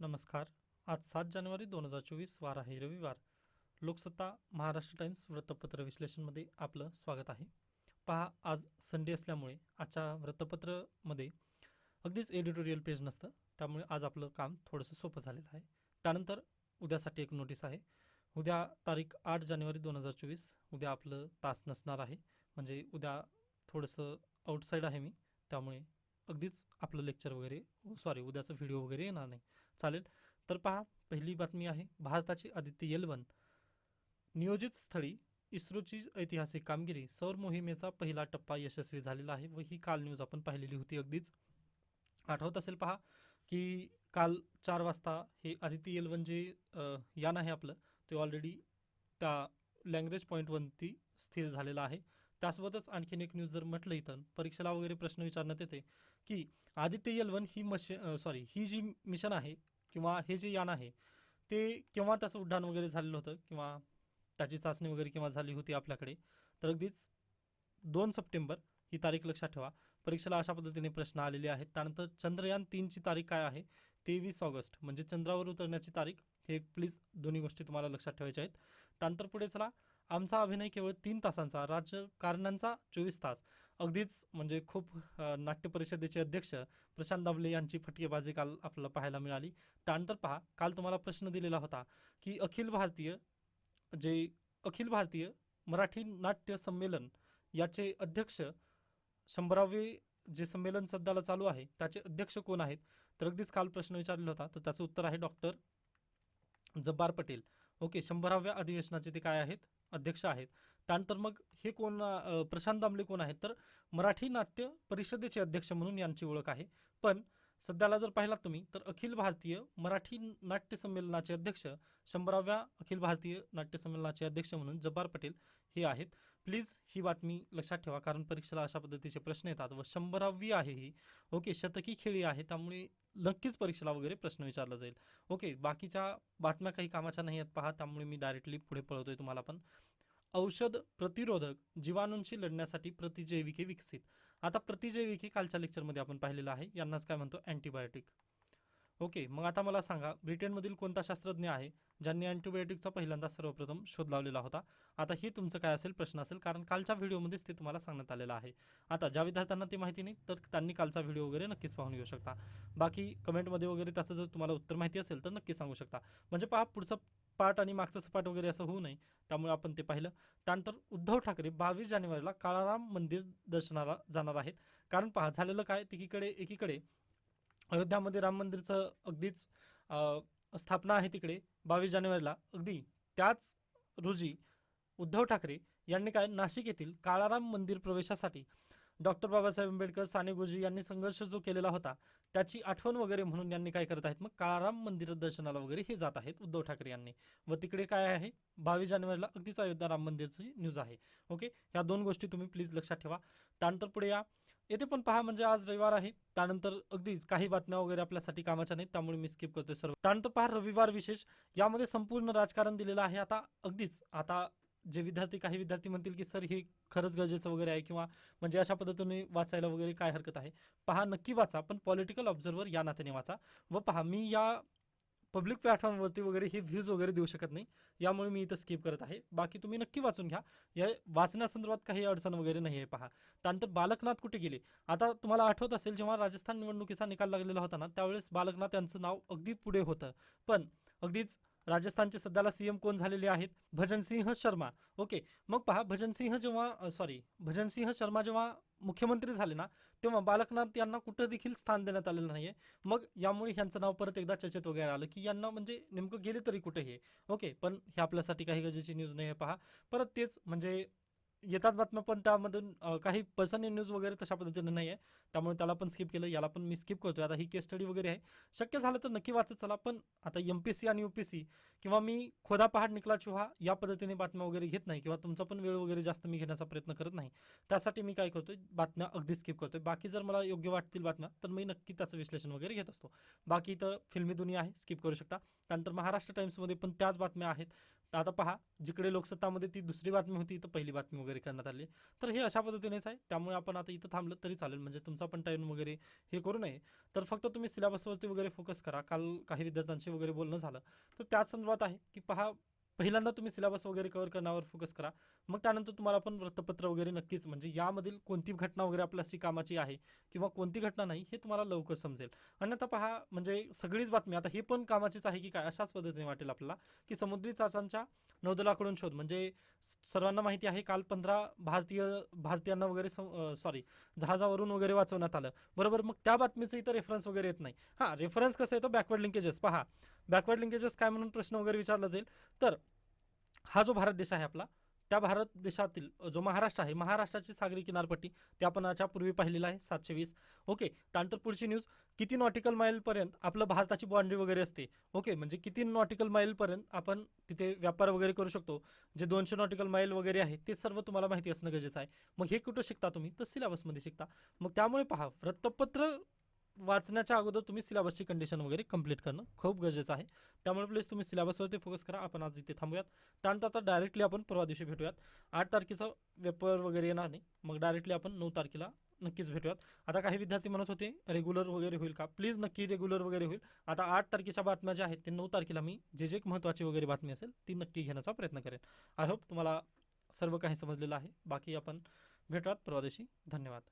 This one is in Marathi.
नमस्कार. आज सात जानेवारी दोन हजार चोवीस वार आहे. रविवार. लोकसत्ता महाराष्ट्र टाइम्स वृत्तपत्र विश्लेषणमध्ये आपलं स्वागत आहे. पहा आज संडे असल्यामुळे आजच्या वृत्तपत्रमध्ये अगदीच एडिटोरियल पेज नसतं. त्यामुळे आज आपलं काम थोडंसं सोपं झालेलं आहे. त्यानंतर उद्यासाठी एक नोटीस आहे. उद्या तारीख आठ जानेवारी दोन हजार चोवीस. उद्या आपलं तास नसणार आहे. म्हणजे उद्या थोडंसं आउटसाईड आहे मी. त्यामुळे अगदीच आपलं लेक्चर वगैरे सॉरी उद्याचं व्हिडिओ वगैरे येणार नाही. चालेल. तर पहा पहिली बातमी आहे भारताची आदित्य एल वन नियोजित स्थळी इस्रोची ऐतिहासिक कामगिरी सौर मोहिमेचा पहिला टप्पा यशस्वी झालेला आहे व ही काल न्यूज आपण पाहिलेली होती अगदीच. आठवत असेल पहा की काल चार वाजता हे आदित्य एल वन जे यान आहे आपलं ते ऑलरेडी त्या लँग्वेज पॉईंटवरती स्थिर झालेलं आहे. त्यासोबतच आणखीन एक न्यूज जर म्हटलं इथं परीक्षेला वगैरे प्रश्न विचारण्यात येते की आदित्य एल वन ही मशी सॉरी ही जी मिशन आहे किंवा हे जे यान आहे ते केव्हा त्याचं उड्डाण वगैरे झालेलं होतं किंवा त्याची चाचणी वगैरे किंवा झाली होती आपल्याकडे? तर अगदीच दोन सप्टेंबर ही तारीख लक्षात ठेवा. परीक्षेला अशा पद्धतीने प्रश्न आलेले आहेत. त्यानंतर चंद्रयान तीनची तारीख काय आहे? तेवीस ऑगस्ट म्हणजे चंद्रावर उतरण्याची तारीख हे प्लीज दोन्ही गोष्टी तुम्हाला लक्षात ठेवायच्या आहेत. त्यानंतर पुढे चला. आमचा अभिनय केवळ तीन तासांचा राजकारण्यांचा चोवीस तास. अगदीच म्हणजे खूप नाट्य परिषदेचे अध्यक्ष प्रशांत दाबले यांची फटकेबाजी काल आपल्याला पाहायला मिळाली. त्यानंतर पहा काल तुम्हाला प्रश्न दिलेला होता की अखिल भारतीय जे अखिल भारतीय मराठी नाट्य संमेलन याचे अध्यक्ष शंभरावे जे संमेलन सध्याला चालू आहे त्याचे अध्यक्ष कोण आहेत? तर अगदीच काल प्रश्न विचारलेला होता तर त्याचं उत्तर आहे डॉक्टर जब्बार पटेल. ओके शंभराव्या अधिवेशनाचे ते काय आहेत? अध्यक्ष आहेत. त्यानंतर मग हे कोण प्रशांत दामले कोण आहेत? तर मराठी नाट्य परिषदेचे अध्यक्ष म्हणून यांची ओळख आहे. पण सध्याला जर पाहिलात तुम्ही तर अखिल भारतीय मराठी नाट्य संमेलनाचे अध्यक्ष शंभराव्या अखिल भारतीय नाट्य संमेलनाचे अध्यक्ष म्हणून जब्बार पटेल हे आहेत. प्लीज ही बातमी लक्षात ठेवा कारण परीक्षेला अशा पद्धतीचे प्रश्न येतात व शंभरावी आहे ही. ओके शतकी खेळी आहे त्यामुळे नक्कीच परीक्षेला वगैरे प्रश्न विचारला जाईल. ओके बाकीच्या बातम्या काही कामाच्या नाही आहेत पहा त्यामुळे मी डायरेक्टली पुढे पळवतोय तुम्हाला पण. औषध प्रतिरोधक जीवाणूंशी लढण्यासाठी प्रतिजैविके विकसित. आता प्रतिजैविके कालच्या लेक्चरमध्ये आपण पाहिलेलं आहे यांनाच काय म्हणतो अँटीबायोटिक ओके मग आता मला सांगा ब्रिटनमधील कोणता शास्त्रज्ञ आहे ज्यांनी अँटीबायोटिकचा पहिल्यांदा सर्वप्रथम शोध लावलेला होता? आता ही तुमचं काय असेल प्रश्न असेल कारण कालच्या व्हिडिओमध्येच ते तुम्हाला सांगण्यात आलेलं आहे. आता ज्या विद्यार्थ्यांना ते माहिती नाही तर त्यांनी कालचा व्हिडिओ वगैरे नक्कीच पाहून घेऊ शकता. बाकी कमेंटमध्ये वगैरे त्याचं जर तुम्हाला उत्तर माहिती असेल तर नक्की सांगू शकता. म्हणजे पहा पुढचं पाठ आणि मागचं सपाट वगैरे असं होऊ नये त्यामुळे आपण ते पाहिलं. त्यानंतर उद्धव ठाकरे बावीस जानेवारीला काळाराम मंदिर दर्शनाला जाणार आहेत. कारण पहा झालेलं काय? एकीकडे एकीकडे अयोध्यामध्ये राम मंदिरचं अगदीच स्थापना आहे तिकडे बावीस जानेवारीला. अगदी त्याच रोजी उद्धव ठाकरे यांनी काय नाशिक येथील काळाराम मंदिर प्रवेशासाठी डॉक्टर बाबासाहेब आंबेडकर साने गुरुजी यांनी संघर्ष जो केलेला होता त्याची आठवण वगैरे म्हणून यांनी काय करत आहेत? मग काळाराम मंदिर दर्शनाला वगैरे हे जात आहेत उद्धव ठाकरे यांनी. व तिकडे काय आहे? बावीस जानेवारीला अगदीच अयोध्या राम मंदिरची न्यूज आहे. ओके ह्या दोन गोष्टी तुम्ही प्लीज लक्षात ठेवा. त्यानंतर पुढे या. येथे पण पहा म्हणजे आज रविवार आहे. त्यानंतर अगदीच काही बातम्या वगैरे आपल्यासाठी कामाच्या नाहीत त्यामुळे मी स्किप करतोय सर्व. त्यानंतर पहा रविवार विशेष. यामध्ये संपूर्ण राजकारण दिलेलं आहे. आता अगदीच आता जे विद्यार्थी काही विद्यार्थी म्हणतील की सर हे खरंच गरजेचं वगैरे आहे किंवा म्हणजे अशा पद्धतीने वाचायला वगैरे काय हरकत आहे? पहा नक्की वाचा पण पॉलिटिकल ऑब्झर्वर या नात्याने वाचा. व पहा मी या पब्लिक प्लॅटफॉर्मवरती वगैरे हे व्ह्यूज वगैरे देऊ शकत नाही. यामुळे मी इथं स्किप करत आहे. बाकी तुम्ही नक्की वाचून घ्या. या वाचण्यासंदर्भात काही अडचण वगैरे नाही आहे पहा. त्यानंतर बालकनाथ कुठे गेले? आता तुम्हाला आठवत असेल जेव्हा राजस्थान निवडणुकीचा निकाल लागलेला होता ना त्यावेळेस बालकनाथ यांचं नाव अगदी पुढे होतं. पण अगदीच राजस्थानचे सध्याला सीएम कोण झालेले आहेत? भजनसिंह शर्मा. ओके मग पहा भजनसिंह जेव्हा सॉरी भजनसिंह शर्मा जेव्हा मुख्यमंत्री झाले ना तेव्हा बालकनाथ यांना कुठं देखील स्थान देण्यात आलेलं नाही आहे मग यामुळे ह्यांचं नाव परत एकदा चर्चेत वगैरे आलं की यांना म्हणजे नेमकं गेले तरी कुठे हे? ओके पण हे आपल्यासाठी काही गरजेची न्यूज नाही आहे पहा. परत तेच म्हणजे येतात बातम्या पण त्यामधून काही पर्सनल न्यूज वगैरे तशा पद्धतीनं नाही आहे त्यामुळे त्याला पण स्किप केलं याला पण मी स्किप करतोय. आता ही केस स्टडी वगैरे आहे. शक्य झालं तर नक्की वाचत चला. पण आता एम पी सी आणि यू पी सी किंवा मी खोदा पहाड निकला चुहा या पद्धतीने बातम्या वगैरे घेत नाही किंवा तुमचा पण वेळ वगैरे जास्त मी घेण्याचा प्रयत्न करत नाही. त्यासाठी मी काय करतोय बातम्या अगदी स्किप करतोय. बाकी जर मला योग्य वाटतील बातम्या तर मी नक्की त्याचं विश्लेषण वगैरे घेत असतो. बाकी इथं फिल्मी दुनिया आहे स्किप करू शकता. त्यानंतर महाराष्ट्र टाइम्समध्ये पण त्याच बातम्या आहेत. आता पहा जिकडे लोकसत्तामध्ये ती दुसरी बातमी होती इथं पहिली बातमी वगैरे करण्यात आली. तर हे अशा पद्धतीनेच आहे. त्यामुळे आपण आता इथं थांबलं तरी चालेल. म्हणजे तुमचा पण टाईम वगैरे हे करू नये. तर फक्त तुम्ही सिलेबसवरती वगैरे फोकस करा. काल काही विद्यार्थ्यांशी वगैरे बोलणं झालं. तर त्याच संदर्भात आहे की पहा पहिल्यांदा तुम्ही सिलेबस वगैरे कव्हर करण्यावर फोकस करा. मग त्यानंतर तुम्हाला पण वृत्तपत्र वगैरे नक्कीच म्हणजे यामधील कोणती घटना वगैरे आपल्याशी कामाची आहे किंवा कोणती घटना नाही हे तुम्हाला लवकर समजेल. अन्यथा आता पहा म्हणजे सगळीच बातमी आता हे पण कामाचीच आहे की काय अशाच पद्धतीने वाटेल आपल्याला की समुद्री चाचांच्या नौदलाकडून शोध. म्हणजे सर्वांना माहिती आहे काल पंधरा भारतीय भारतीयांना वगैरे सॉरी जहाजावरून वगैरे वाचवण्यात आलं. बरोबर? मग त्या बातमीचं इथं रेफरन्स वगैरे येत नाही. हां रेफरन्स कसं येतो बॅकवर्ड लिंकेजेस पहा बॅकवर्ड लिंकेजेस काय म्हणून प्रश्न वगैरे विचारला जाईल? तर हा जो भारत देश आहे आपला त्या भारत देशातील जो महाराष्ट्र आहे महाराष्ट्राची सागरी किनारपट्टी ते आपण याच्या पूर्वी पाहिलेलं आहे सातशे वीस. ओके त्यानंतर पुढची न्यूज किती नॉटिकल माईलपर्यंत आपलं भारताची बाउंड्री वगैरे असते. ओके म्हणजे किती नॉटिकल माईलपर्यंत आपण तिथे व्यापार वगैरे करू शकतो. जे दोनशे नॉटिकल माईल वगैरे आहे ते सर्व तुम्हाला माहिती असणं गरजेचं आहे. मग हे कुठं शिकता तुम्ही? तर सिलेबसमध्ये शिकता. मग त्यामुळे पहा वृत्तपत्र वाचण्याच्या अगोदर तुम्ही सिलेबसची कंडिशन वगैरे कंप्लीट करणं खूप गरजेचं आहे. त्यामुळे प्लीज तुम्ही सिलेबसवरती फोकस करा. आपण आज इथे थांबूयात. त्यानंतर आता डायरेक्टली आपण परवा दिवशी भेटूयात. आठ तारखेचा पेपर वगैरे येणार नाही. मग डायरेक्टली आपण नऊ तारखेला नक्कीच भेटूयात. आता काही विद्यार्थी म्हणत होते रेग्युलर वगैरे होईल का? प्लीज नक्की रेग्युलर वगैरे होईल. आता आठ तारखेच्या बातम्या ज्या आहेत ते नऊ तारखेला मी जे जे महत्त्वाची वगैरे बातमी असेल ती नक्की घेण्याचा प्रयत्न करेन. आय होप तुम्हाला सर्व काही समजलेलं आहे. बाकी आपण भेटूयात परवा दिवशी. धन्यवाद.